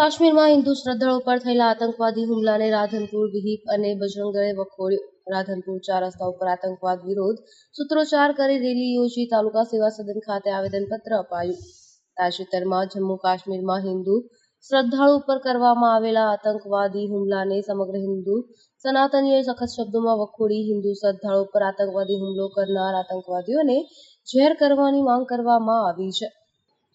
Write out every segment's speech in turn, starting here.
કાશ્મીરમાં હિન્દુ શ્રદ્ધાળુ પર થયેલા આતંકવાદી હુમલાને રાધનપુર વિહિપ અને બજરંગદળે વખોડ્યો. રાધનપુર ચાર રસ્તા ઉપર આતંકવાદ વિરોધ સૂત્રોચ્ચાર કરી રેલી યોજી તાલુકા સેવા સદન ખાતે આવેદનપત્ર અપાયું. તાજેતરમાં જમ્મુ કાશ્મીરમાં હિન્દુ શ્રદ્ધાળુ ઉપર કરવામાં આવેલા આતંકવાદી હુમલાને સમગ્ર હિન્દુ સનાતનીઓએ સખત શબ્દોમાં વખોડી હિન્દુ શ્રદ્ધાળુ પર આતંકવાદી હુમલો કરનાર આતંકવાદીઓને ઝેર કરવાની માંગ કરવામાં આવી છે.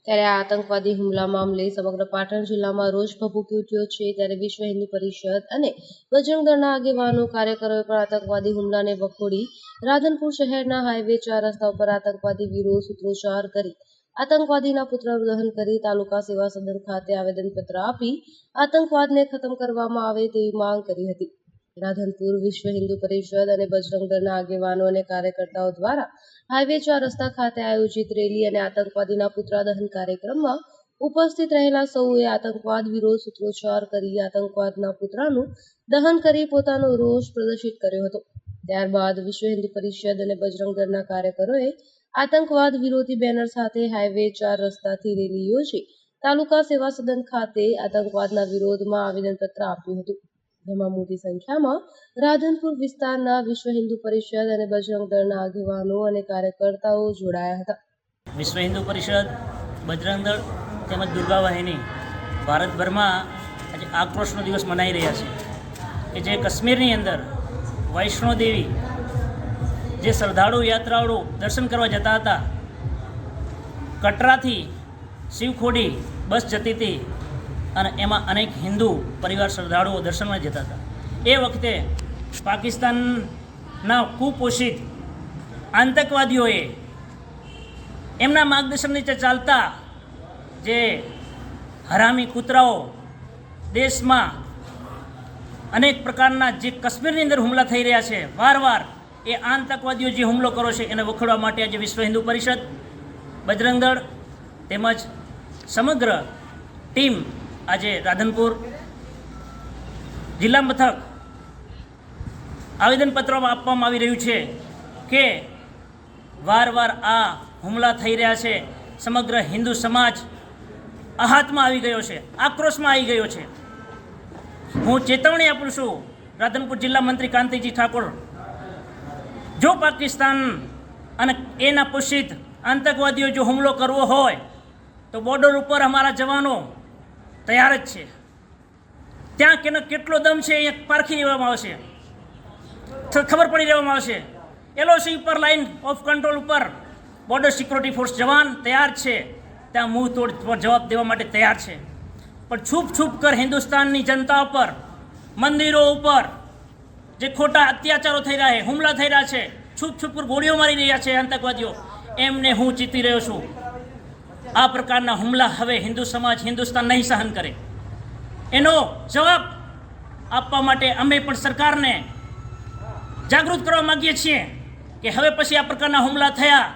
ત્યારે આ આતંકવાદી હુમલા મામલે સમગ્ર પાટણ જિલ્લામાં રોષ ભભૂકી ઉઠ્યો છે ત્યારે વિશ્વ હિન્દુ પરિષદ અને બજરંગ આગેવાનો, કાર્યકરોએ પણ આતંકવાદી હુમલાને વખોડી રાધનપુર શહેરના હાઈવે ચાર રસ્તા ઉપર આતંકવાદી વિરોધ સૂત્રોચ્ચાર કરી આતંકવાદીના પુત્ર દહન કરી તાલુકા સેવા સદન ખાતે આવેદનપત્ર આપી આતંકવાદને ખતમ કરવામાં આવે તેવી માંગ કરી હતી. રાધનપુર વિશ્વ હિન્દુ પરિષદ અને બજરંગ દળના આગેવાનો અને કાર્યકર્તાઓ દ્વારા હાઈવે ચાર રસ્તા ખાતે આયોજિત રેલી અને આતંકવાદીના પુત્રાદહન કાર્યક્રમમાં ઉપસ્થિત રહેલા સૌએ આતંકવાદ વિરોધ સૂત્રોચ્ચાર કરી આતંકવાદના પુત્રાનું દહન કરી પોતાનો રોષ પ્રદર્શિત કર્યો હતો. ત્યારબાદ વિશ્વ હિન્દુ પરિષદ અને બજરંગ દળના કાર્યકરોએ આતંકવાદ વિરોધી બેનર સાથે હાઈવે ચાર રસ્તાથી રેલી યોજી તાલુકા સેવા સદન ખાતે આતંકવાદના વિરોધમાં આવેદનપત્ર આપ્યું હતું. જેમાં મોટી સંખ્યામાં રાધનપુર વિસ્તારના વિશ્વ હિન્દુ પરિષદ અને બજરંગ દળના આગેવાનો અને કાર્યકર્તાઓ જોડાયા હતા. વિશ્વ હિન્દુ પરિષદ, બજરંગ દળ તેમજ દુર્ગા વાહિની ભારતભરમાં આજે આક્રોશનો દિવસ મનાઈ રહ્યા છે કે જે કાશ્મીરની અંદર વૈષ્ણોદેવી જે શ્રદ્ધાળુ યાત્રાળુ દર્શન કરવા જતા હતા, કટરાથી શિવખોડી બસ જતી હતી અને એમાં અનેક હિન્દુ પરિવાર શ્રદ્ધાળુઓ દર્શનમાં જતા હતા. એ વખતે પાકિસ્તાનના કુપોષિત આતંકવાદીઓએ એમના માર્ગદર્શન નીચે ચાલતા જે હરામી કૂતરાઓ દેશમાં અનેક પ્રકારના જે કાશ્મીરની અંદર હુમલા થઈ રહ્યા છે, વારવાર એ આતંકવાદીઓ જે હુમલો કરો છે એને વખોડવા માટે આજે વિશ્વ હિન્દુ પરિષદ, બજરંગદળ તેમજ સમગ્ર ટીમ આજે રાધનપુર જિલ્લા મથક આવેદનપત્રમાં આપવામાં આવી રહ્યું છે કે વારવાર આ હુમલા થઈ રહ્યા છે. સમગ્ર હિન્દુ સમાજ આહાતમાં આવી ગયો છે, આક્રોશમાં આવી ગયો છે. હું ચેતવણી આપું છું રાધનપુર જિલ્લા મંત્રી કાંતિજી ઠાકોર. જો પાકિસ્તાન અને એના પોષિત આતંકવાદીઓ જો હુમલો કરવો હોય, તો બોર્ડર ઉપર અમારા જવાનો તૈયાર જ છે. ત્યાં કેનો કેટલો દમ છે એ પારખી લેવામાં આવશે. ખબર પડી લેવામાં આવશે. એલઓસી ઉપર લાઇન ઓફ કંટ્રોલ ઉપર બોર્ડર સિક્યોરિટી ફોર્સ જવાન તૈયાર છે. ત્યાં મુંહ તોડ પર જવાબ દેવા માટે તૈયાર છે. પણ છૂપ છૂપ કર હિન્દુસ્તાનની જનતા ઉપર, મંદિરો ઉપર જે ખોટા અત્યાચારો થઈ રહ્યા છે, હુમલા થઈ રહ્યા છે, છૂપ છૂપ પર ગોળીઓ મારી રહ્યા છે આતંકવાદીઓ, એમને હું ચીતી રહ્યો છું. આ પ્રકારના હુમલા હવે હિન્દુ સમાજ હિન્દુસ્તાન નહીં સહન કરે. એનો જવાબ આપવા માટે અમે પણ સરકારને જાગૃત કરવા માગીએ છીએ કે હવે પછી આ પ્રકારના હુમલા થયા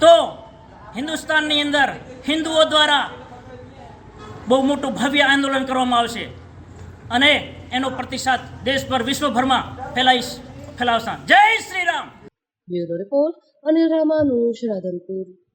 તો હિન્દુસ્તાનની અંદર હિન્દુઓ દ્વારા બહુ મોટું ભવ્ય આંદોલન કરવામાં આવશે અને એનો પ્રતિસાદ દેશભર વિશ્વભરમાં ફેલાઈશ, ફેલાવશે. જય Shri Ram! Bureau report, Anil Ramanuj, Radhanpur.